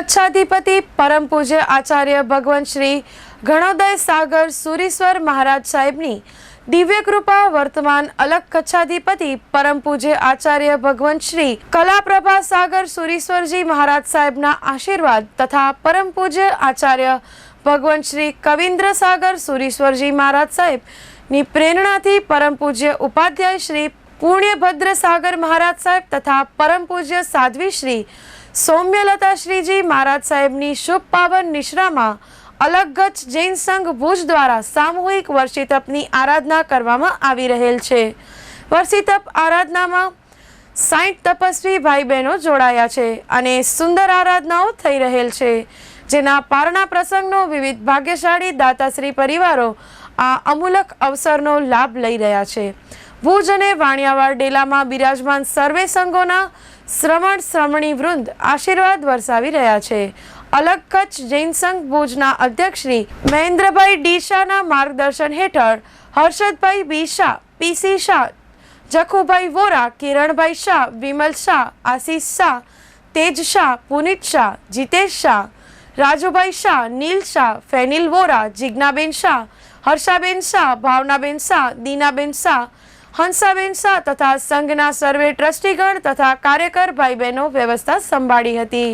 કચ્છાધિપતિ પરમ પૂજ્ય આચાર્ય ભગવાન શ્રી ગણોદય સાગર સુરીશ્વર મહારાજ સાહેબની દિવ્ય કૃપા વર્તમાન અલગ કચ્છાધિપતિ પરમ પૂજ્ય આચાર્ય ભગવાન શ્રી કલાપ્રભા સાગર સુરીશ્વરજી મહારાજ સાહેબના આશીર્વાદ તથા પરમ પૂજ્ય આચાર્ય ભગવાન શ્રી કવિન્દ્ર સાગર સુરીશ્વરજી મહારાજ સાહેબની પ્રેરણાથી પરમ પૂજ્ય ઉપાધ્યાય શ્રી પુણ્યભદ્ર સાગર મહારાજ સાહેબ તથા પરમ પૂજ્ય સાધ્વી શ્રી સૌમ્યલતા શ્રીજી મહારાજ સાહેબની શુભ પાવન નિશ્રામાં અલગગજ જૈન સંઘ ભુજ દ્વારા સામૂહિક વર્ષિતપની આરાધના કરવામાં આવી રહેલ છે. વર્ષિતપ આરાધનામાં સાઠ તપસ્વી ભાઈ બહેનો જોડાયા છે અને સુંદર આરાધનાઓ થઈ રહેલ છે. જેના પારણા પ્રસંગનો વિવિધ ભાગ્યશાળી દાતાશ્રી પરિવારો આ અમૂલક અવસરનો લાભ લઈ રહ્યા છે. ભુજ અને વાણિયાવાડ ડેલામાં બિરાજમાન સર્વે સંઘોના શ્રમણ શ્રમણી વૃંદ આશીર્વાદ વરસાવી રહ્યા છે. અલગ કચ્છ જૈન સંઘ ભુજના અધ્યક્ષ શ્રી મહેન્દ્રભાઈ ડી શાહના માર્ગદર્શન હેઠળ હર્ષદભાઈ બી શાહ પીસી શાહ, જખુભાઈ વોરા, કિરણભાઈ શાહ, વિમલ શાહ, આશીષ શાહ, તેજ શાહ, પુનિત શાહ, જીતેશ શાહ, રાજુભાઈ શાહ, નીલ શાહ, ફેનિલ વોરા, જિજ્ઞાબેન શાહ, હર્ષાબેન શાહ, ભાવનાબેન શાહ, દીનાબેન શાહ હંસાબેન શાહ તથા સંઘના સર્વે ટ્રસ્ટીગણ તથા કાર્યકર ભાઈ બહેનો વ્યવસ્થા સંભાળી હતી.